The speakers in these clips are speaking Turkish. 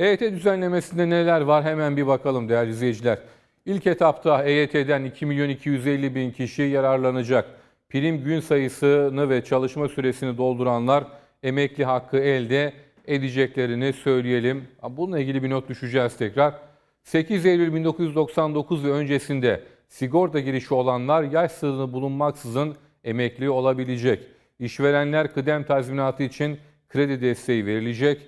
EYT düzenlemesinde neler var hemen bir bakalım değerli izleyiciler. İlk etapta EYT'den 2 milyon 250 bin kişi yararlanacak. Prim gün sayısını ve çalışma süresini dolduranlar emekli hakkı elde edeceklerini söyleyelim. Bununla ilgili bir not düşeceğiz tekrar. 8 Eylül 1999 ve öncesinde sigorta girişi olanlar yaş sınırı bulunmaksızın emekli olabilecek. İşverenler kıdem tazminatı için kredi desteği verilecek.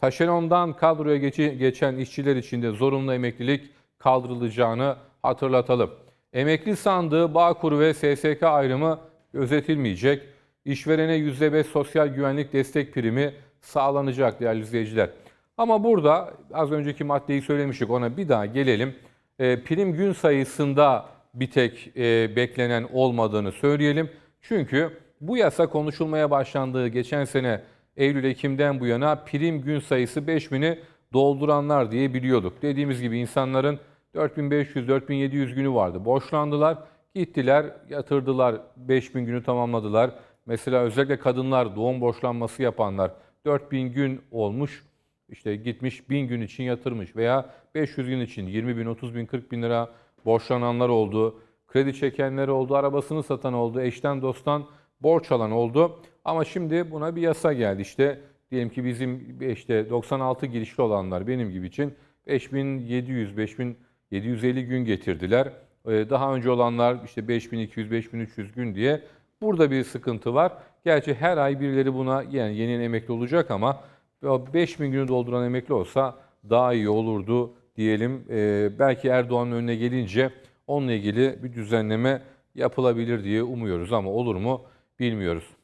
Taşerondan kadroya geçen işçiler için de zorunlu emeklilik kaldırılacağını hatırlatalım. Emekli sandığı, Bağkur ve SSK ayrımı gözetilmeyecek. İşverene %5 sosyal güvenlik destek primi sağlanacak değerli izleyiciler. Ama burada az önceki maddeyi söylemiştik ona bir daha gelelim. E, prim gün sayısında bir tek e, beklenen olmadığını söyleyelim. Çünkü bu yasa konuşulmaya başlandığı geçen sene Eylül-Ekim'den bu yana prim gün sayısı 5000'i dolduranlar diye biliyorduk. Dediğimiz gibi insanların 4500-4700 günü vardı. Borçlandılar, gittiler, yatırdılar, 5000 günü tamamladılar. Mesela özellikle kadınlar doğum borçlanması yapanlar 4000 gün olmuş, işte gitmiş 1000 gün için yatırmış veya 500 gün için 20 bin, 30 bin, 40 bin lira borçlananlar oldu. Kredi çekenler oldu, arabasını satan oldu, eşten dosttan borç alan oldu. Ama şimdi buna bir yasa geldi işte. Diyelim ki bizim işte 96 girişli olanlar benim gibi için 5700, 5750 gün getirdiler. Ee, Daha önce olanlar işte 5200, 5300 gün diye burada bir sıkıntı var. Gerçi her ay birileri buna yani yeni emekli olacak ama o 5000 günü dolduran emekli olsa daha iyi olurdu diyelim. Ee, belki Erdoğan'ın önüne gelince onunla ilgili bir düzenleme yapılabilir diye umuyoruz ama olur mu bilmiyoruz.